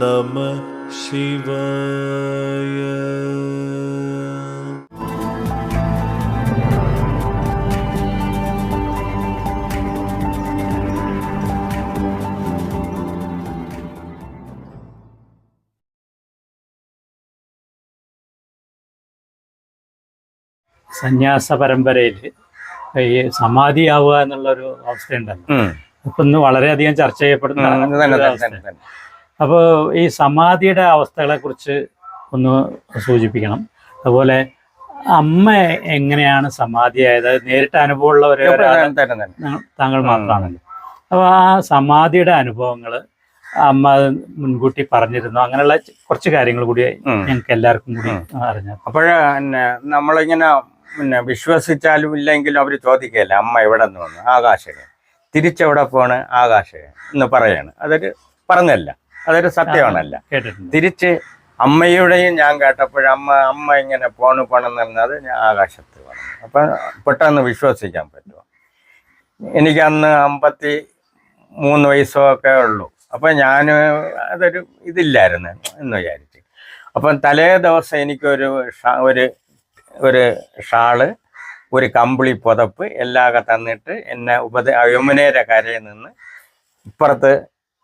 നമ ശിവായ സന്യാസ പരമ്പരയിൽ ഈ സമാധിയാവുക എന്നുള്ളൊരു അവസ്ഥയുണ്ടല്ലോ. ഇപ്പൊ അപ്പൊ ഇന്ന് വളരെയധികം ചർച്ച ചെയ്യപ്പെടുന്ന അപ്പോൾ ഈ സമാധിയുടെ അവസ്ഥകളെക്കുറിച്ച് ഒന്ന് സൂചിപ്പിക്കണം. അതുപോലെ അമ്മ എങ്ങനെയാണ് സമാധിയായത്? നേരിട്ട് അനുഭവമുള്ള ഒരു താങ്കൾ മാത്രമാണല്ലോ. അപ്പോൾ ആ സമാധിയുടെ അനുഭവങ്ങൾ അമ്മ മുൻകൂട്ടി പറഞ്ഞിരുന്നു. അങ്ങനെയുള്ള കുറച്ച് കാര്യങ്ങൾ കൂടി. ഞങ്ങൾക്ക് എല്ലാവർക്കും കൂടി അറിഞ്ഞു അപ്പോഴേ നമ്മളിങ്ങനെ പിന്നെ വിശ്വസിച്ചാലും ഇല്ലെങ്കിലും അവർ ചോദിക്കുകയല്ല അമ്മ എവിടെ നിന്ന് വന്നു? ആകാശകൻ തിരിച്ചെവിടെ പോണ്? ആകാശകൻ എന്ന് പറയാണ്. അതൊരു പറഞ്ഞല്ല. അതൊരു സത്യമാണല്ല. തിരിച്ച് അമ്മയുടെയും ഞാൻ കേട്ടപ്പോഴും അമ്മ അമ്മ ഇങ്ങനെ പോണു പോണെന്ന് പറഞ്ഞത് ഞാൻ ആകാശത്ത് പറഞ്ഞു അപ്പം പെട്ടെന്ന് വിശ്വസിക്കാൻ പറ്റുമോ? എനിക്ക് അന്ന് അമ്പത്തി മൂന്ന് വയസ്സോ ഒക്കെ ഉള്ളൂ. അപ്പം ഞാൻ അതൊരു ഇതില്ലായിരുന്നു എന്ന് വിചാരിച്ച്. അപ്പം തലേ ദിവസം എനിക്കൊരു ഒരു ഒരു ഷാൾ ഒരു കമ്പിളി പുതപ്പ് എല്ലാമൊക്കെ തന്നിട്ട് എന്നെ ഉപദ യമുനയുടെ കരയിൽ നിന്ന് ഇപ്പുറത്ത്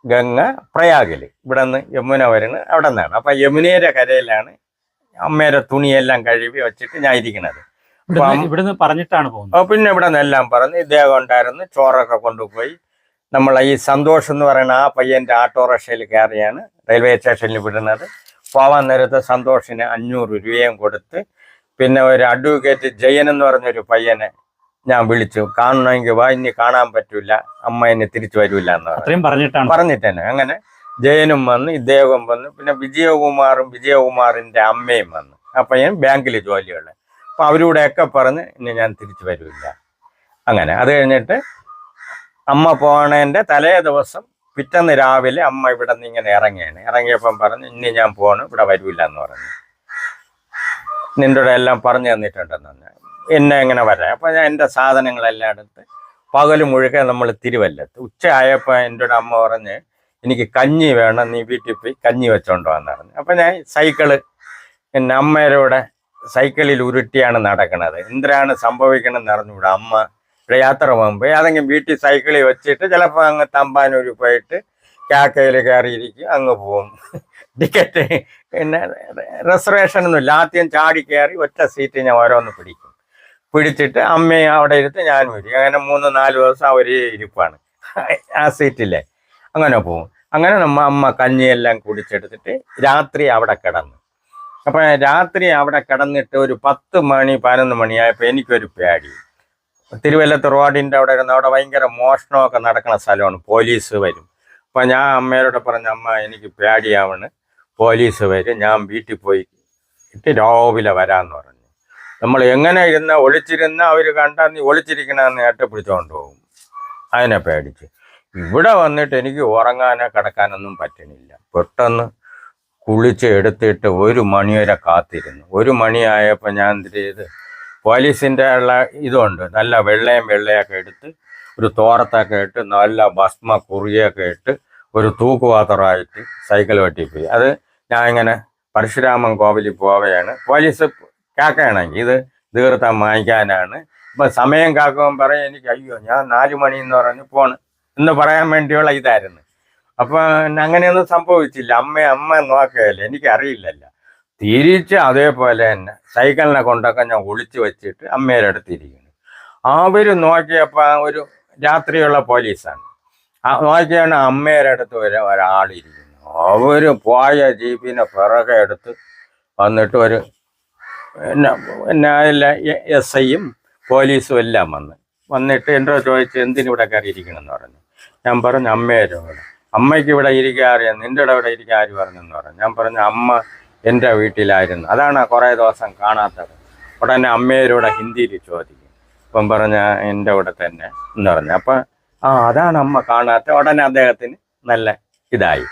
ഗംഗ പ്രയാഗിൽ. ഇവിടെ നിന്ന് യമുന വരുന്നത് അവിടെ നിന്നാണ് അപ്പം യമുനയുടെ കരയിലാണ് അമ്മയുടെ തുണിയെല്ലാം കഴുകി വെച്ചിട്ട് ഞാൻ ഇരിക്കുന്നത്. ഇവിടുന്ന് ഇവിടുന്ന് പറഞ്ഞിട്ടാണ് പോകുന്നത്. പിന്നെ ഇവിടെ നിന്നെല്ലാം പറഞ്ഞ് ഇദ്ദേഹം ഉണ്ടായിരുന്നു. ചോറൊക്കെ കൊണ്ടുപോയി. നമ്മൾ ഈ സന്തോഷം എന്ന് പറയുന്ന ആ പയ്യന്റെ ഓട്ടോറിക്ഷയിൽ കയറിയാണ് റെയിൽവേ സ്റ്റേഷനിൽ വിടുന്നത്. പോവാൻ നേരത്ത് സന്തോഷിന് അഞ്ഞൂറ് രൂപയും കൊടുത്ത് പിന്നെ ഒരു അഡ്വക്കേറ്റ് ജയൻ എന്ന് പറഞ്ഞൊരു പയ്യനെ ഞാൻ വിളിച്ചു. കാണണമെങ്കിൽ വാ ഇനി കാണാൻ പറ്റൂല. അമ്മ ഇനി തിരിച്ചു വരൂല എന്ന് പറഞ്ഞു. അത്രയും പറഞ്ഞിട്ടാണ്. പറഞ്ഞിട്ട് തന്നെ. അങ്ങനെ ജയനും വന്നു ഇദ്ദേഹം വന്നു. പിന്നെ വിജയകുമാറും വിജയകുമാറിന്റെ അമ്മയും വന്നു. അപ്പൊ ഞാൻ ബാങ്കിൽ ജോലിയുള്ള അപ്പൊ അവരോടെയൊക്കെ പറഞ്ഞ് ഇനി ഞാൻ തിരിച്ചു വരൂല അങ്ങനെ. അത് കഴിഞ്ഞിട്ട് അമ്മ പോണേന്റെ തലേ ദിവസം പിറ്റന്ന് രാവിലെ അമ്മ ഇവിടെ നിന്ന് ഇങ്ങനെ ഇറങ്ങിയാണ്. ഇറങ്ങിയപ്പം പറഞ്ഞു ഇനി ഞാൻ പോണു ഇവിടെ വരൂല എന്ന് പറഞ്ഞു. നിന്റെ എല്ലാം പറഞ്ഞു തന്നിട്ടുണ്ടെന്ന് പറഞ്ഞു. എന്നെ ഇങ്ങനെ വരാം? അപ്പൊ ഞാൻ എന്റെ സാധനങ്ങളെല്ലാം എടുത്ത് പകൽ മുഴുക്കെ നമ്മൾ തിരുവല്ലത്ത്. ഉച്ച ആയപ്പോൾ എന്റെ ഒരു അമ്മ പറഞ്ഞ് എനിക്ക് കഞ്ഞി വേണം നീ വീട്ടിൽ പോയി കഞ്ഞി വെച്ചോണ്ട് എന്ന് പറഞ്ഞു. അപ്പം ഞാൻ സൈക്കിൾ എന്റെ അമ്മയുടെ സൈക്കിളിൽ ഉരുട്ടിയാണ് നടക്കുന്നത് എന്തിനാണ് സംഭവിക്കണമെന്ന് അറിഞ്ഞുകൂടാ അമ്മ. ഇവിടെ യാത്ര പോകുമ്പോൾ ഏതെങ്കിലും വീട്ടിൽ സൈക്കിളിൽ വെച്ചിട്ട് ചിലപ്പോൾ അങ്ങ് തമ്പാനൂർ പോയിട്ട് കാക്കയിൽ കയറിയിരിക്കും അങ്ങ് പോകും ടിക്കറ്റ് പിന്നെ റിസർവേഷൻ ഒന്നുമില്ല ആദ്യം ചാടി കയറി ഒറ്റ സീറ്റ് ഞാൻ ഓരോന്ന് പിടിക്കും. പിടിച്ചിട്ട് അമ്മയും അവിടെ ഇരുത്ത് ഞാൻ വരും അങ്ങനെ മൂന്ന് നാല് ദിവസം ഒരേ ഇരിപ്പാണ്. ആ സീറ്റിലെ അങ്ങനെ പോകും അങ്ങനെ നമ്മ അമ്മ കഞ്ഞിയെല്ലാം കുടിച്ചെടുത്തിട്ട് രാത്രി അവിടെ കിടന്നു. അപ്പം രാത്രി അവിടെ കിടന്നിട്ട് ഒരു പത്ത് മണി പതിനൊന്ന് മണിയായപ്പോൾ എനിക്കൊരു പേടി. തിരുവല്ലത്ത് റോഡിന്റെ അവിടെ ഇരുന്ന് അവിടെ ഭയങ്കര മോഷണമൊക്കെ നടക്കുന്ന സ്ഥലമാണ്. പോലീസ് വരും. അപ്പം ഞാൻ അമ്മയോട് പറഞ്ഞ അമ്മ എനിക്ക് പേടിയാവണ്. പോലീസ് വരും. ഞാൻ വീട്ടിൽ പോയി രാവിലെ വരാമെന്ന് പറഞ്ഞു. നമ്മൾ എങ്ങനെ ഇരുന്ന ഒളിച്ചിരുന്ന അവർ കണ്ടാൽ നീ ഒളിച്ചിരിക്കണമെന്ന് ഏറ്റവും പിടിച്ചോണ്ട് പോകും. അതിനെ പേടിച്ച്. ഇവിടെ വന്നിട്ട് എനിക്ക് ഉറങ്ങാനോ കിടക്കാനൊന്നും പറ്റണില്ല. പെട്ടെന്ന് കുളിച്ച് എടുത്തിട്ട് ഒരു മണി വരെ കാത്തിരുന്നു. ഒരു മണിയായപ്പോൾ ഞാൻ എന്ത് ചെയ്ത്? പോലീസിന്റെ ഉള്ള ഇതുണ്ട്. നല്ല വെള്ളയും വെള്ളയൊക്കെ എടുത്ത് ഒരു തോറത്തൊക്കെ ഇട്ട് നല്ല ഭസ്മ കുറിയൊക്കെ ഇട്ട് ഒരു തൂക്കുപാത്രമായിട്ട് സൈക്കിൾ വെട്ടിപ്പോയി. അത് ഞാൻ ഇങ്ങനെ പരശുരാമൻ കോവിലിൽ പോവുകയാണ്. പോലീസ് കാക്കയാണെങ്കിൽ ഇത് തീർത്ഥം വാങ്ങിക്കാനാണ് ഇപ്പം സമയം കാക്കുമ്പോൾ പറയും എനിക്ക് അയ്യോ ഞാൻ നാല് മണി എന്ന് പറഞ്ഞ് പോണ്. എന്ന് പറയാൻ വേണ്ടിയുള്ള ഇതായിരുന്നു. അപ്പം അങ്ങനെയൊന്നും സംഭവിച്ചില്ല. അമ്മ അമ്മ നോക്കുകയല്ലേ എനിക്കറിയില്ലല്ലോ. തിരിച്ച് അതേപോലെ തന്നെ സൈക്കിളിനെ കൊണ്ടൊക്കെ ഞാൻ ഒളിച്ചു വെച്ചിട്ട് അമ്മയുടെ അടുത്തിരിക്കുന്നു. അവർ നോക്കിയപ്പോൾ ഒരു രാത്രിയുള്ള പോലീസാണ്. നോക്കിയാണ് അമ്മയുടെ അടുത്ത് ഒരു ഒരാളിരിക്കുന്നു. അവർ പോയ ജീപ്പിനെ പിറകെ എടുത്ത് വന്നിട്ട് ഒരു അതിലെ എസ് ഐയും പോലീസും എല്ലാം വന്ന്. വന്നിട്ട് എന്നോട് ചോദിച്ചു എന്തിനിവിടെ കയറിയിരിക്കണമെന്ന് പറഞ്ഞു? ഞാൻ പറഞ്ഞു അമ്മയുടെ അമ്മയ്ക്ക് ഇവിടെ ഇരിക്കാൻ അറിയാം നിന്റെ ഇവിടെ ഇരിക്കാൻ ആര് പറഞ്ഞെന്ന് പറഞ്ഞു? ഞാൻ പറഞ്ഞു അമ്മ എന്റെ വീട്ടിലായിരുന്നു. അതാണ് കുറേ ദിവസം കാണാത്തത്. ഉടനെ അമ്മയോട് ഹിന്ദിയിൽ ചോദിക്കും. അപ്പം പറഞ്ഞ എന്റെ ഇവിടെ തന്നെ എന്ന് പറഞ്ഞു. അപ്പം ആ അതാണ് അമ്മ കാണാത്ത ഉടനെ അദ്ദേഹത്തിന് നല്ല ഇതായി.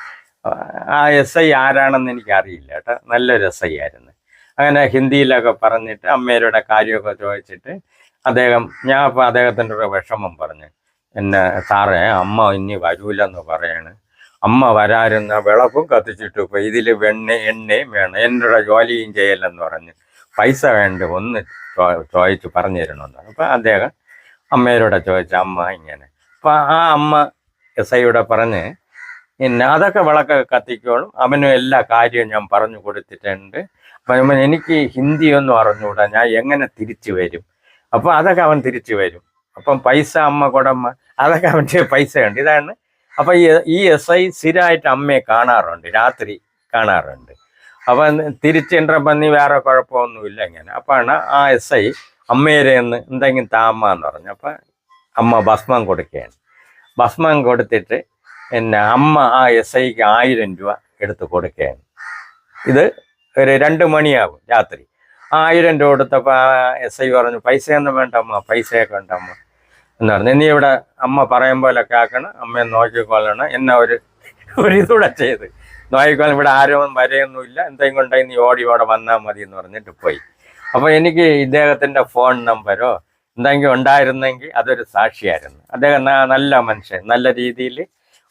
ആ എസ് ഐ ആരാണെന്ന് എനിക്കറിയില്ല കേട്ടോ. നല്ലൊരു എസ് ഐ ആയിരുന്നു. അങ്ങനെ ഹിന്ദിയിലൊക്കെ പറഞ്ഞിട്ട് അമ്മയുടെ കാര്യമൊക്കെ ചോദിച്ചിട്ട് അദ്ദേഹം ഞാൻ അപ്പോൾ അദ്ദേഹത്തിന്റെ ഒരു വിഷമം പറഞ്ഞു. എന്നെ സാറേ അമ്മ ഇനി വരൂലെന്ന് പറയാണ്. അമ്മ വരാരുന്ന വിളക്കും കത്തിച്ചിട്ട് ഇപ്പോൾ ഇതിൽ വെണ്ണ എണ്ണയും വേണം. എന്നോട് ജോലിയും ചെയ്യലെന്ന് പറഞ്ഞു. പൈസ വേണ്ട ഒന്ന് ചോദിച്ച് പറഞ്ഞു. തരണമെന്ന് അപ്പം അദ്ദേഹം അമ്മയോടെ ചോദിച്ച അമ്മ ഇങ്ങനെ. അപ്പം ആ അമ്മ എസ് ഐയുടെ പറഞ്ഞ് പിന്നെ അതൊക്കെ വിളക്കൊക്കെ കത്തിക്കോളും. അവനും എല്ലാ കാര്യവും ഞാൻ പറഞ്ഞു കൊടുത്തിട്ടുണ്ട്. അപ്പം എനിക്ക് ഹിന്ദിയൊന്നും അറിഞ്ഞുകൂടാ ഞാൻ എങ്ങനെ തിരിച്ചു വരും? അപ്പം അതൊക്കെ അവൻ തിരിച്ചു വരും. അപ്പം പൈസ അമ്മ കൊടമ്മ അതൊക്കെ അവന്റെ പൈസ ഉണ്ട് ഇതാണ്. അപ്പം ഈ എസ് ഐ സ്ഥിരമായിട്ട് അമ്മയെ കാണാറുണ്ട് രാത്രി കാണാറുണ്ട്. അപ്പം തിരിച്ചെன்றപ്പം നീ വേറെ കുഴപ്പമൊന്നുമില്ല ഇങ്ങനെ. അപ്പാണ് ആ എസ് ഐ അമ്മേരെ ഒന്ന് എന്തെങ്കിലും താമ്മ എന്ന് പറഞ്ഞു. അപ്പം അമ്മ ഭസ്മം കൊടുക്കുകയാണ്. ഭസ്മം കൊടുത്തിട്ട് പിന്നെ അമ്മ ആ എസ് ഐക്ക് ആയിരം രൂപ എടുത്ത് കൊടുക്കുകയാണ്. ഇത് ഒരു രണ്ട് മണിയാകും രാത്രി. ആയിരം രൂപ കൊടുത്തപ്പോൾ ആ എസ് ഐ പറഞ്ഞു പൈസയൊന്നും വേണ്ട അമ്മ പൈസയൊക്കെ ഉണ്ട് അമ്മ. എന്ന് പറഞ്ഞു. നീ ഇവിടെ അമ്മ പറയും പോലൊക്കെ ആക്കണം അമ്മയെ നോക്കിക്കൊള്ളണം. എന്നെ ഒരു ഒരു ഇതൂടെ ചെയ്ത്. നോക്കിക്കൊള്ളണം ഇവിടെ ആരും വരെയൊന്നുമില്ല. എന്തെങ്കിലും കൊണ്ടായി നീ ഓടി ഇവിടെ വന്നാൽ മതി എന്ന് പറഞ്ഞിട്ട് പോയി. അപ്പോൾ എനിക്ക് ഇദ്ദേഹത്തിന്റെ ഫോൺ നമ്പരോ എന്തെങ്കിലും ഉണ്ടായിരുന്നെങ്കിൽ അതൊരു സാക്ഷിയായിരുന്നു. അദ്ദേഹം നല്ല മനുഷ്യൻ നല്ല രീതിയിൽ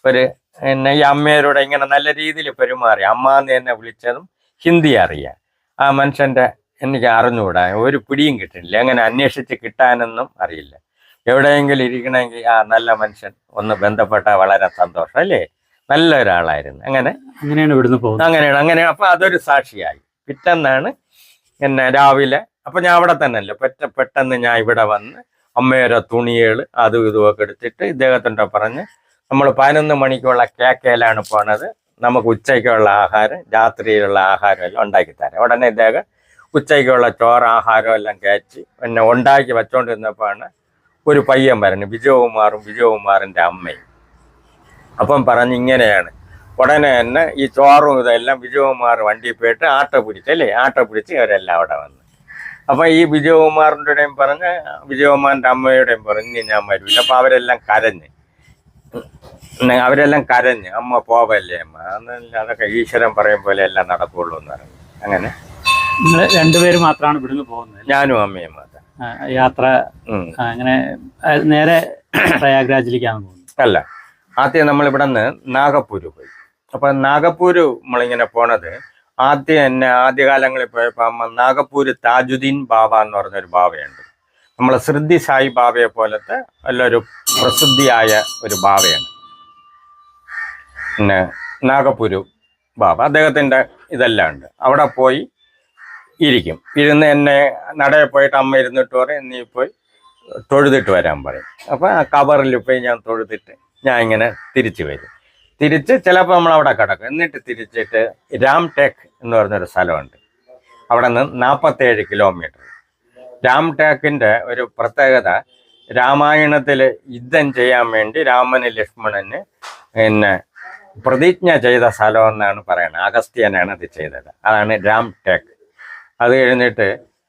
ഒരു എന്നെ ഈ അമ്മയോട് ഇങ്ങനെ നല്ല രീതിയിൽ പെരുമാറി. അമ്മ എന്ന് എന്നെ വിളിച്ചതും ഹിന്ദി അറിയാം ആ മനുഷ്യന്റെ എനിക്ക് അറിഞ്ഞുകൂടാ. ഒരു പിടിയും കിട്ടുന്നില്ല എങ്ങനെ അന്വേഷിച്ച് കിട്ടാനൊന്നും അറിയില്ല. എവിടെയെങ്കിലും ഇരിക്കണമെങ്കിൽ ആ നല്ല മനുഷ്യൻ ഒന്ന് ബന്ധപ്പെട്ട വളരെ സന്തോഷം അല്ലേ? നല്ല ഒരാളായിരുന്നു അങ്ങനെ അങ്ങനെയാണ് ഇവിടുന്ന് പോകുന്നത്. അങ്ങനെയാണ്. അങ്ങനെ അപ്പൊ അതൊരു സാക്ഷിയായി. പിറ്റെന്നാണ് എന്നെ രാവിലെ അപ്പൊ ഞാൻ അവിടെ തന്നെ അല്ലേ പെറ്റ പെട്ടെന്ന് ഞാൻ ഇവിടെ വന്ന് അമ്മയുടെ തുണികൾ അതും ഇതുമൊക്കെ എടുത്തിട്ട് ഇദ്ദേഹത്തിന്റെ പറഞ്ഞ് നമ്മൾ പതിനൊന്ന് മണിക്കുള്ള കേക്കയിലാണ് പോണത്. നമുക്ക് ഉച്ചയ്ക്കുള്ള ആഹാരം രാത്രിയിലുള്ള ആഹാരം എല്ലാം ഉണ്ടാക്കി തരാം. ഉടനെ ഇദ്ദേഹം ഉച്ചയ്ക്കുള്ള ചോറ് ആഹാരം എല്ലാം കയറ്റി പിന്നെ ഉണ്ടാക്കി വെച്ചോണ്ടിരുന്നപ്പോഴാണ് ഒരു പയ്യൻ പറഞ്ഞു വിജയകുമാറും വിജയകുമാറിന്റെ അമ്മയും. അപ്പം പറഞ്ഞു ഇങ്ങനെയാണ്. ഉടനെ തന്നെ ഈ ചോറും ഇതെല്ലാം വിജയകുമാർ വണ്ടിയിൽ പോയിട്ട് ആട്ട പിടിച്ച് അല്ലേ? ആട്ട പിടിച്ച് അവരെല്ലാം അവിടെ വന്നു. അപ്പം ഈ വിജയകുമാറിന്റെയും പറഞ്ഞ് വിജയകുമാറിന്റെ അമ്മയുടെയും പറഞ്ഞ് ഞാൻ വരില്ല അപ്പം അവരെല്ലാം കരഞ്ഞ്. അവരെല്ലാം കരഞ്ഞ് അമ്മ പോവല്ലേ അമ്മ. എന്നല്ല അതൊക്കെ ഈശ്വരൻ പറയും പോലെ എല്ലാം നടക്കുള്ളൂ എന്ന് പറഞ്ഞു അങ്ങനെ. നിങ്ങൾ രണ്ടുപേര് മാത്രമാണ് ഇവിടുന്ന് പോകുന്നത് ഞാനും അമ്മയും മാത്രം. യാത്ര അങ്ങനെ നേരെ പ്രയാഗ്രാജിലേക്കാണ് പോകുന്നത്. അല്ല ആദ്യം നമ്മൾ ഇവിടെ നിന്ന് നാഗപ്പൂര് പോയി. അപ്പൊ നാഗപ്പൂര് നമ്മളിങ്ങനെ പോണത് ആദ്യം എന്നെ ആദ്യകാലങ്ങളിൽ പോയപ്പോൾ അമ്മ നാഗപ്പൂര് താജുദ്ദീൻ ബാബ എന്ന് പറഞ്ഞൊരു ബാബയുണ്ട്. നമ്മളെ ശ്രുതി സായി ബാബയെ പോലത്തെ നല്ലൊരു പ്രസിദ്ധിയായ ഒരു ബാബയാണ് പിന്നെ നാഗപുരു ബാബ അദ്ദേഹത്തിന്റെ ഇതെല്ലാം ഉണ്ട്. അവിടെ പോയി ഇരിക്കും. ഇരുന്ന് എന്നെ നടയെ പോയിട്ട് അമ്മ ഇരുന്നിട്ട് പറയും നീ പോയി തൊഴുതിട്ട് വരാൻ പറയും. അപ്പോൾ ആ കവറിൽ പോയി ഞാൻ തൊഴുതിട്ട് ഞാൻ ഇങ്ങനെ തിരിച്ചു വരും. തിരിച്ച് ചിലപ്പോൾ നമ്മൾ അവിടെ കിടക്കും. എന്നിട്ട് തിരിച്ചിട്ട് രാം ടെക് എന്ന് പറഞ്ഞൊരു സ്ഥലമുണ്ട്. അവിടെ നിന്ന് നാൽപ്പത്തേഴ് കിലോമീറ്റർ. രാം ടെക്കിന്റെ ഒരു പ്രത്യേകത രാമായണത്തിൽ യുദ്ധം ചെയ്യാൻ വേണ്ടി രാമന് ലക്ഷ്മണന് പിന്നെ പ്രതിജ്ഞ ചെയ്ത സ്ഥലം എന്നാണ് പറയുന്നത് അഗസ്ത്യനാണ് അത് ചെയ്തത്. അതാണ് രാം ടെക്. അത് കഴിഞ്ഞിട്ട്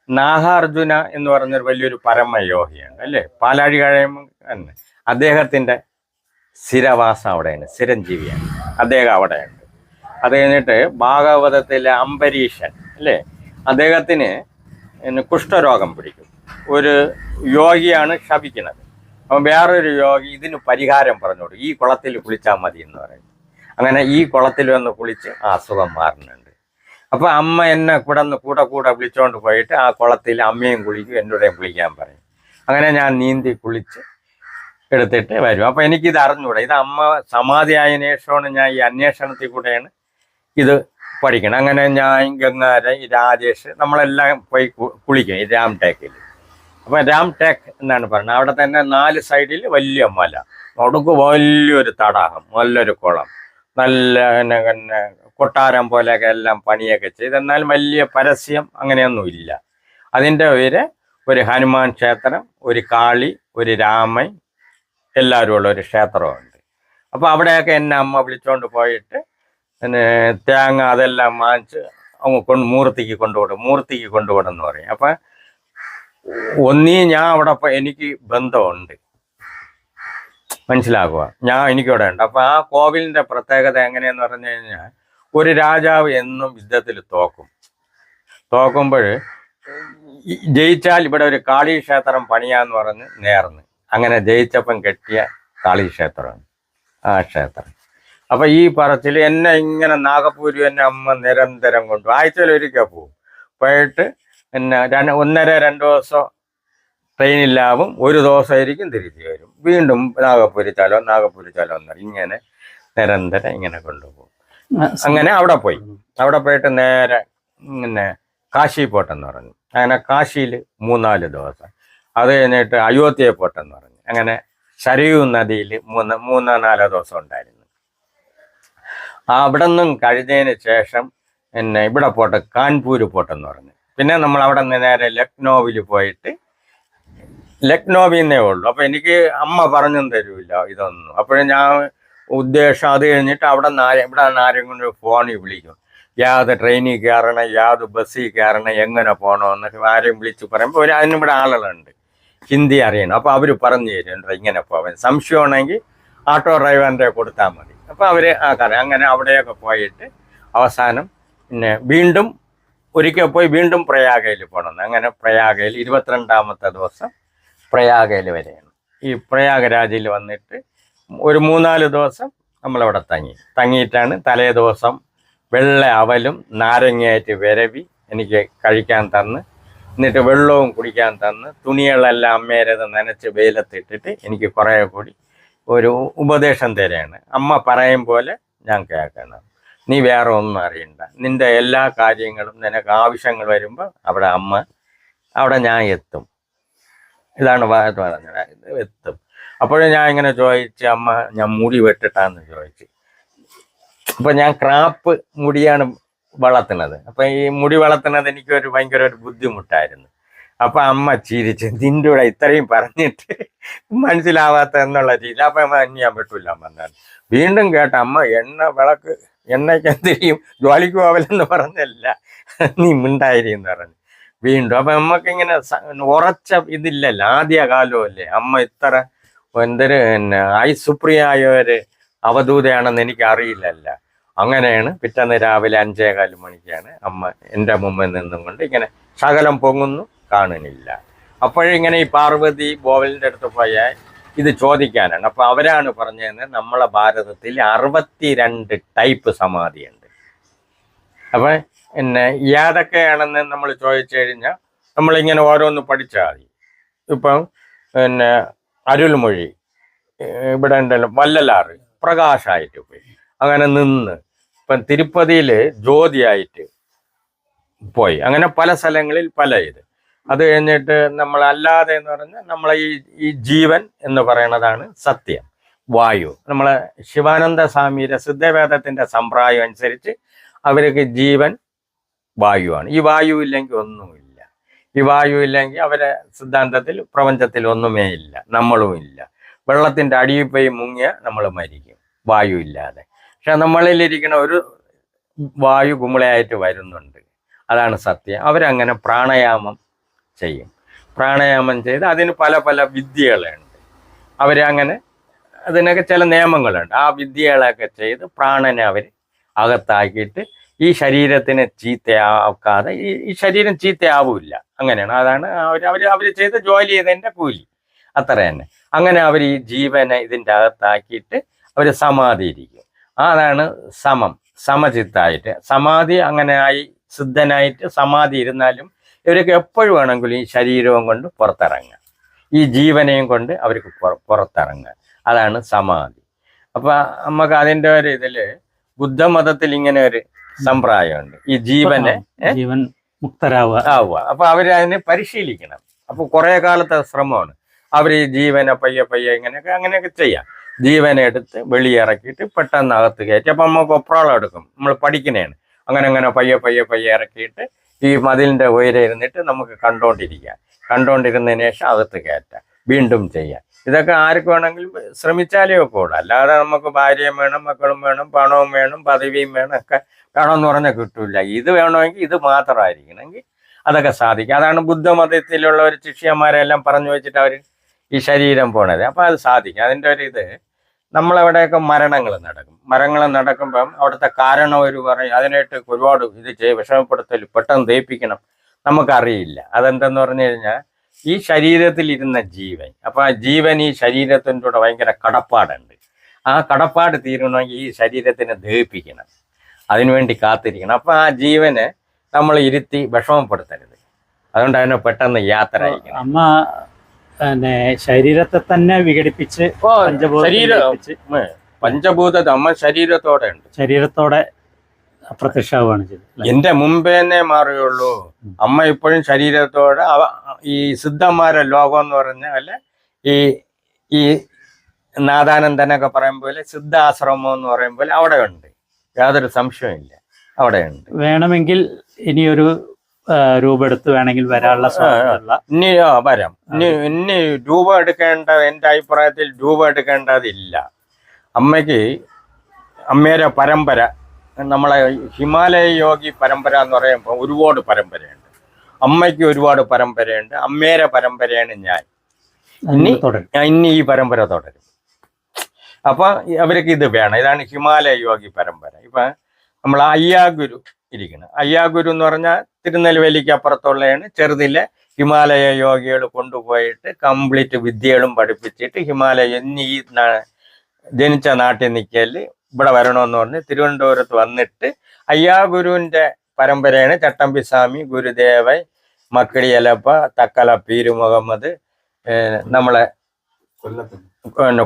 നാഹാർജുന എന്ന് പറഞ്ഞൊരു വലിയൊരു പരമയോഗിയാണ് അല്ലേ? പാലാഴി കഴിയുമ്പോൾ തന്നെ അദ്ദേഹത്തിന്റെ സ്ഥിരവാസം അവിടെയാണ് സ്ഥിരഞ്ജീവിയാണ്. അദ്ദേഹം അവിടെയുണ്ട്. അത് കഴിഞ്ഞിട്ട് ഭാഗവതത്തിലെ അംബരീഷൻ അല്ലേ? അദ്ദേഹത്തിന് പിന്നെ കുഷ്ഠരോഗം പിടിക്കും. ഒരു യോഗിയാണ് ശപിക്കുന്നത്. അപ്പം വേറൊരു യോഗി ഇതിന് പരിഹാരം പറഞ്ഞു കൊടുക്കും. ഈ കുളത്തിൽ കുളിച്ചാൽ മതി എന്ന് പറയും. അങ്ങനെ ഈ കുളത്തിൽ വന്ന് കുളിച്ച് ആ അസുഖം മാറുന്നുണ്ട്. അപ്പൊ അമ്മ എന്നെ കൂടന്ന് കൂടെ കൂടെ വിളിച്ചോണ്ട് പോയിട്ട് ആ കുളത്തിൽ അമ്മയും കുളിക്കും എന്നോടെയും കുളിക്കാൻ പറയും. അങ്ങനെ ഞാൻ നീന്തി കുളിച്ച് എടുത്തിട്ട് വരും. അപ്പൊ എനിക്കിത് അറിഞ്ഞൂടാ ഇത് അമ്മ സമാധിയായ ശേഷമാണ് ഞാൻ ഈ അന്വേഷണത്തിൽ കൂടെയാണ് ഇത് പഠിക്കണം. അങ്ങനെ ഞാൻ ഗംഗാര രാജേഷ് നമ്മളെല്ലാം പോയി കുളിക്കും ഈ രാം ടേക്കിൽ അപ്പൊ രാം ടേക്ക് എന്നാണ് പറയുന്നത്. അവിടെ തന്നെ നാല് സൈഡിൽ വലിയ മല. നടുക്ക് വലിയൊരു തടാകം നല്ലൊരു കുളം. നല്ല പിന്നെ കൊട്ടാരം പോലെയൊക്കെ എല്ലാം പണിയൊക്കെ ചെയ്ത്. എന്നാൽ വലിയ പരസ്യം അങ്ങനെയൊന്നും ഇല്ല. അതിന്റെ പേര് ഒരു ഹനുമാൻ ക്ഷേത്രം ഒരു കാളി ഒരു രാമൻ എല്ലാവരും ഉള്ള ഒരു ക്ഷേത്രമുണ്ട്. അപ്പോൾ അവിടെയൊക്കെ എന്നെ അമ്മ വിളിച്ചോണ്ട് പോയിട്ട് പിന്നെ തേങ്ങ അതെല്ലാം വാങ്ങിച്ച് അങ്ങ് കൊണ്ട് മൂർത്തിക്ക് കൊണ്ടുവിടും മൂർത്തിക്ക് എന്ന് പറയും. അപ്പം ഒന്നീ ഞാൻ അവിടെ എനിക്ക് ബന്ധമുണ്ട്. മനസ്സിലാക്കുക ഞാൻ എനിക്കിവിടെ ഉണ്ട്. അപ്പം ആ കോവിലിന്റെ പ്രത്യേകത എങ്ങനെയെന്ന് പറഞ്ഞു കഴിഞ്ഞാൽ ഒരു രാജാവ് എന്നും യുദ്ധത്തിൽ തോക്കും. തോക്കുമ്പോൾ ജയിച്ചാൽ ഇവിടെ ഒരു കാളി ക്ഷേത്രം പണിയാന്ന് പറഞ്ഞ് നേർന്ന്. അങ്ങനെ ജയിച്ചപ്പം കെട്ടിയ കാളി ക്ഷേത്രമാണ് ആ ക്ഷേത്രം. അപ്പൊ ഈ പറച്ചിൽ എന്നെ ഇങ്ങനെ നാഗപ്പൂരി എന്നെ അമ്മ നിരന്തരം കൊണ്ടു ആഴ്ചയിൽ ഒരിക്കൽ പോകും പോയിട്ട് പിന്നെ രണ്ട് ഒന്നര രണ്ട് ദിവസം ട്രെയിനിലാവും. ഒരു ദിവസമായിരിക്കും തിരിച്ചു വരും. വീണ്ടും നാഗപ്പൂരി ചലോ നാഗപ്പൂരി ചലോ എന്ന് ഇങ്ങനെ നിരന്തരം ഇങ്ങനെ കൊണ്ടുപോകും അങ്ങനെ അവിടെ പോയി. അവിടെ പോയിട്ട് നേരെ ഇങ്ങനെ കാശി പോട്ടെന്ന് പറഞ്ഞു. അങ്ങനെ കാശിയിൽ മൂന്നാൽ ദിവസം. അത് കഴിഞ്ഞിട്ട് അയോധ്യയെ പോട്ടെന്ന് പറഞ്ഞു. അങ്ങനെ ശരയൂ നദിയിൽ മൂന്ന് മൂന്നോ നാലോ ദിവസം ഉണ്ടായിരുന്നു. അവിടെ നിന്നും കഴിഞ്ഞതിന് ശേഷം പിന്നെ ഇവിടെ പോട്ടെ കാൺപൂർ പോട്ടെന്ന് പറഞ്ഞു. പിന്നെ നമ്മൾ അവിടെ നിന്ന് നേരെ ലക്നോവിൽ പോയിട്ട് ലക്നോവിൽ നിന്നേ ഉള്ളൂ. അപ്പോൾ എനിക്ക് അമ്മ പറഞ്ഞും തരൂല ഇതൊന്നും. അപ്പോഴും ഞാൻ ഉദ്ദേശം അത് കഴിഞ്ഞിട്ട് അവിടെ ആരെ ഇവിടെ ആരെങ്കിലും ഫോണിൽ വിളിക്കും. യാത് ട്രെയിനിൽ കയറണം യാത് ബസ്സിൽ കയറണം എങ്ങനെ പോകണമെന്നൊക്കെ ആരെയും വിളിച്ച് പറയുമ്പോൾ ഒരു അതിനിവിടെ ആളുകളുണ്ട്. ഹിന്ദി അറിയണം. അപ്പോൾ അവർ പറഞ്ഞു തരും "എടാ, ഇങ്ങനെ പോവാൻ. സംശയമാണെങ്കിൽ ആട്ടോ ഡ്രൈവറിന്റെ കൊടുത്താൽ മതി. അപ്പോൾ അവർ ആ കാര്യം അങ്ങനെ അവിടെയൊക്കെ പോയിട്ട് അവസാനം പിന്നെ വീണ്ടും ഒരിക്കൽ പോയി വീണ്ടും പ്രയാഗയിൽ പോകണം. അങ്ങനെ പ്രയാഗയിൽ ഇരുപത്തിരണ്ടാമത്തെ ദിവസം പ്രയാഗയിൽ വരെയാണ്. ഈ പ്രയാഗരാജിൽ വന്നിട്ട് ഒരു മൂന്നാൽ ദിവസം നമ്മളവിടെ തങ്ങി. തങ്ങിയിട്ടാണ് തലേ ദിവസം വെള്ള അവലും നാരങ്ങയായിട്ട് വിരവി എനിക്ക് കഴിക്കാൻ തന്ന് എന്നിട്ട് വെള്ളവും കുടിക്കാൻ തന്ന് തുണികളെല്ലാം അമ്മേരത് നനച്ച് വെയിലത്തിട്ടിട്ട് എനിക്ക് കുറേ കൂടി ഒരു ഉപദേശം തരാണ്. അമ്മ പറയും പോലെ ഞാൻ കേൾക്കണം. നീ വേറെ ഒന്നും അറിയണ്ട. നിന്റെ എല്ലാ കാര്യങ്ങളും നിനക്ക് ആവശ്യങ്ങൾ വരുമ്പോൾ അവിടെ അമ്മ അവിടെ ഞാൻ എത്തും. ഇതാണ് പറഞ്ഞത്. എത്തും. അപ്പോഴും ഞാൻ ഇങ്ങനെ ചോദിച്ച് അമ്മ ഞാൻ മുടി വെട്ടിട്ടാന്ന് ചോദിച്ചു. അപ്പൊ ഞാൻ ക്രാപ്പ് മുടിയാണ് വളർത്തുന്നത്. അപ്പൊ ഈ മുടി വളർത്തുന്നത് എനിക്കൊരു ഭയങ്കര ഒരു ബുദ്ധിമുട്ടായിരുന്നു. അപ്പൊ അമ്മ ചിരിച്ച് നിന്റെ കൂടെ ഇത്രയും പറഞ്ഞിട്ട് മനസ്സിലാവാത്ത എന്നുള്ള രീതി. അപ്പൊ അമ്മ അന്യാൻ പറ്റൂല വന്നാൽ വീണ്ടും കേട്ട അമ്മ എണ്ണ വിളക്ക് എണ്ണയ്ക്ക് എന്തിരിയും ജോലിക്ക് പോവലെന്ന് പറഞ്ഞല്ല. നീ മിണ്ടായിരിക്കും പറഞ്ഞു. വീണ്ടും അപ്പൊ നമുക്ക് ഇങ്ങനെ ഉറച്ച ഇതില്ലല്ലോ ആദ്യ കാലമല്ലേ അമ്മ ഇത്ര എന്തൊരു പിന്നെ ഐസുപ്രിയായ ഒരു അവധൂതയാണെന്ന് എനിക്ക് അറിയില്ലല്ല അങ്ങനെയാണ്. പിറ്റേന്ന് രാവിലെ അഞ്ചേകാൽ മണിക്കാണ് അമ്മ എന്റെ മുമ്പിൽ നിന്നും കൊണ്ട് ഇങ്ങനെ ശകലം പൊങ്ങുന്നു കാണുന്നില്ല. അപ്പോഴിങ്ങനെ ഈ പാർവതി ബോവലിന്റെ അടുത്ത് പോയാൽ ഇത് ചോദിക്കാനാണ്. അപ്പോൾ അവരാണ് പറഞ്ഞതെന്ന് നമ്മളെ ഭാരതത്തിൽ അറുപത്തിരണ്ട് ടൈപ്പ് സമാധിയുണ്ട്. അപ്പം പിന്നെ ഏതൊക്കെയാണെന്ന് നമ്മൾ ചോദിച്ചു കഴിഞ്ഞാൽ നമ്മളിങ്ങനെ ഓരോന്ന് പഠിച്ചാൽ മതി. ഇപ്പം പിന്നെ അരുൾമൊഴി ഇവിടെ ഉണ്ടല്ലോ വല്ലലാറ് പ്രകാശമായിട്ട് പോയി അങ്ങനെ നിന്ന്. ഇപ്പം തിരുപ്പതിയിൽ ജ്യോതിയായിട്ട് പോയി. അങ്ങനെ പല സ്ഥലങ്ങളിൽ പല ഇത്. അത് കഴിഞ്ഞിട്ട് നമ്മൾ അല്ലാതെ എന്ന് പറഞ്ഞാൽ നമ്മളെ ഈ ഈ ജീവൻ എന്ന് പറയുന്നതാണ് സത്യം. വായു. നമ്മളെ ശിവാനന്ദ സ്വാമിയുടെ സിദ്ധവേദത്തിന്റെ സമ്പ്രായം അനുസരിച്ച് അവർക്ക് ജീവൻ വായുവാണ്. ഈ വായു ഇല്ലെങ്കിൽ ഒന്നുമില്ല. ഈ വായു ഇല്ലെങ്കിൽ അവരെ സിദ്ധാന്തത്തിൽ പ്രപഞ്ചത്തിൽ ഒന്നുമേ ഇല്ല നമ്മളും ഇല്ല. വെള്ളത്തിന്റെ അടിയിൽ പോയി മുങ്ങിയ നമ്മൾ മരിക്കും. വായു ഇല്ലാതെ. പക്ഷെ നമ്മളിലിരിക്കുന്ന ഒരു വായു കുമിളയായിട്ട് വരുന്നുണ്ട്. അതാണ് സത്യം. അവരങ്ങനെ പ്രാണായാമം ചെയ്യും. പ്രാണായാമം ചെയ്ത് അതിന് പല പല വിദ്യകളുണ്ട്. അവരങ്ങനെ അതിനൊക്കെ ചില നിയമങ്ങളുണ്ട്. ആ വിദ്യകളൊക്കെ ചെയ്ത് പ്രാണനെ അവർ അകത്താക്കിയിട്ട് ഈ ശരീരത്തിനെ ചീത്തയാക്കാതെ ഈ ഈ ശരീരം ചീത്തയാവില്ല. അങ്ങനെയാണ്. അതാണ് അവർ അവർ അവർ ചെയ്ത് ജോലി ചെയ്തതിന്റെ കൂലി. അത്ര തന്നെ അങ്ങനെ അവർ ഈ ജീവനെ ഇതിന്റെ അകത്താക്കിയിട്ട് അവർ സമാധി ഇരിക്കും അതാണ് സമം സമചിത്തായിട്ട്. സമാധി അങ്ങനെ ആയി സിദ്ധനായിട്ട് സമാധി ഇരുന്നാലും ഇവരൊക്കെ എപ്പോഴും വേണമെങ്കിലും ഈ ശരീരവും കൊണ്ട് പുറത്തിറങ്ങുക. ഈ ജീവനെയും കൊണ്ട് അവർക്ക് പുറത്തിറങ്ങുക. അതാണ് സമാധി. അപ്പൊ നമുക്ക് അതിന്റെ ഒരു ഇതിൽ ബുദ്ധമതത്തിൽ ഇങ്ങനെ ഒരു സമ്പ്രദായമുണ്ട് ഈ ജീവനെ ജീവൻ മുക്തരാവുക. ആവുക. അപ്പൊ അവരതിനെ പരിശീലിക്കണം. അപ്പൊ കുറെ കാലത്തെ ശ്രമമാണ്. അവർ ഈ ജീവനെ പയ്യെ പയ്യെ ഇങ്ങനെയൊക്കെ അങ്ങനെയൊക്കെ ചെയ്യാം. ജീവനെ എടുത്ത് വെളിയിറക്കിയിട്ട് പെട്ടെന്ന് അകത്ത് കയറ്റി. അപ്പം നമുക്ക് ഒപ്രാളം എടുക്കും. നമ്മൾ പഠിക്കുന്നതാണ്. അങ്ങനെ അങ്ങനെ പയ്യെ പയ്യെ പയ്യെ ഇറക്കിയിട്ട് ഈ മതിലിന്റെ ഉയരെ ഇരുന്നിട്ട് നമുക്ക് കണ്ടുകൊണ്ടിരിക്കാം കണ്ടോണ്ടിരുന്നതിന് ശേഷം അകത്ത് കയറ്റാം. വീണ്ടും ചെയ്യാം. ഇതൊക്കെ ആർക്ക് വേണമെങ്കിലും ശ്രമിച്ചാലേ ഒക്കെ ഉള്ളൂ അല്ലാതെ നമുക്ക് ഭാര്യയും വേണം മക്കളും വേണം പണവും വേണം പദവിയും വേണം ഒക്കെ വേണമെന്ന് പറഞ്ഞാൽ കിട്ടില്ല ഇത് വേണമെങ്കിൽ ഇത് മാത്രമായിരിക്കണമെങ്കിൽ അതൊക്കെ സാധിക്കും. അതാണ് ബുദ്ധമതത്തിലുള്ള ഒരു ശിഷ്യന്മാരെല്ലാം പറഞ്ഞു വെച്ചിട്ട് അവർ ഈ ശരീരം പോണത്. അപ്പോൾ അത് സാധിക്കും. അതിന്റെ ഒരു ഇത് നമ്മളവിടെയൊക്കെ മരണങ്ങൾ നടക്കും. മരങ്ങൾ നടക്കുമ്പം അവിടുത്തെ കാരണം ഒരു പറയും അതിനായിട്ട് ഒരുപാട് ഇത് ചെയ്യും. വിഷമപ്പെടുത്തൽ പെട്ടെന്ന് ദയിപ്പിക്കണം നമുക്കറിയില്ല. അതെന്തെന്ന് പറഞ്ഞു കഴിഞ്ഞാൽ ഈ ശരീരത്തിൽ ഇരുന്ന ജീവൻ അപ്പൊ ആ ജീവൻ ഈ ശരീരത്തിന്റെ കൂടെ ഭയങ്കര കടപ്പാടുണ്ട്. ആ കടപ്പാട് തീരണമെങ്കിൽ ഈ ശരീരത്തിനെ ദഹിപ്പിക്കണം. അതിനുവേണ്ടി കാത്തിരിക്കണം. അപ്പം ആ ജീവനെ നമ്മൾ ഇരുത്തി വിഷമപ്പെടുത്തരുത്. അതുകൊണ്ട് അതിനെ പെട്ടെന്ന് യാത്ര അയക്കണം അമ്മ പിന്നെ ശരീരത്തെ തന്നെ വിഘടിപ്പിച്ച് പഞ്ചഭൂത അമ്മ ശരീരത്തോടെ ഉണ്ട്. ശരീരത്തോടെ അപ്രത്യക്ഷമാവുകയാണ് ചെയ്തത്? എന്റെ മുമ്പേ തന്നെ മാറുകയുള്ളൂ. അമ്മ ഇപ്പോഴും ശരീരത്തോടെ ഈ സിദ്ധന്മാരെ ലോകം എന്ന് പറഞ്ഞ അല്ലെ? ഈ ഈ നാദാനന്ദനൊക്കെ പറയും പോലെ സിദ്ധാശ്രമം എന്ന് പറയും പോലെ അവിടെ ഉണ്ട്. യാതൊരു സംശയമില്ല അവിടെ ഉണ്ട്. വേണമെങ്കിൽ ഇനിയൊരു രൂപം എടുത്ത് വേണമെങ്കിൽ വരാനുള്ള സാധ്യതയുള്ള ഇനി ആ, വരാം. ഇനി ഇനി രൂപ എടുക്കേണ്ട എന്റെ അഭിപ്രായത്തിൽ രൂപ എടുക്കേണ്ടതില്ല. അമ്മയ്ക്ക് അമ്മയുടെ പരമ്പര നമ്മളെ ഹിമാലയ യോഗി പരമ്പര എന്ന് പറയുമ്പോൾ ഒരുപാട് പരമ്പരയുണ്ട്. അമ്മയ്ക്ക് ഒരുപാട് പരമ്പരയുണ്ട്. അമ്മയുടെ പരമ്പരയാണ് ഞാൻ. ഇനി തുടരും. ഞാൻ ഇനി ഈ പരമ്പര തുടരും. അപ്പൊ അവർക്ക് ഇത് വേണം. ഇതാണ് ഹിമാലയ യോഗി പരമ്പര. ഇപ്പൊ നമ്മൾ അയ്യാഗുരു ഇരിക്കണം അയ്യാഗുരു എന്ന് പറഞ്ഞാൽ തിരുനെൽവേലിക്ക് അപ്പുറത്തുള്ളതാണ് ചെറുതിലെ ഹിമാലയ യോഗികൾ കൊണ്ടുപോയിട്ട് കംപ്ലീറ്റ് വിദ്യകളും പഠിപ്പിച്ചിട്ട് ഹിമാലയ ഈ ജനിച്ച നാട്ടിൽ നിൽക്കൽ ഇവിടെ വരണമെന്ന് പറഞ്ഞ് തിരുവനന്തപുരത്ത് വന്നിട്ട് അയ്യാഗുരുവിന്റെ പരമ്പരയാണ് ചട്ടമ്പിസ്വാമി ഗുരുദേവൻ മക്കിടിയലപ്പ തക്കല പീരു മുഹമ്മദ് നമ്മളെ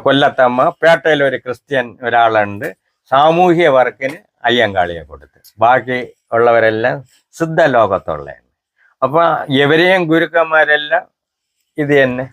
കൊല്ലത്തമ്മ പേട്ടയിൽ ഒരു ക്രിസ്ത്യൻ ഒരാളുണ്ട്. സാമൂഹ്യ വർക്കിന് അയ്യങ്കാളിയെ കൊടുത്ത്. ബാക്കി ഉള്ളവരെല്ലാം സിദ്ധ ലോകത്തുള്ളതാണ് അപ്പൊ ഇവരെയും ഗുരുക്കന്മാരെല്ലാം ഇത് തന്നെ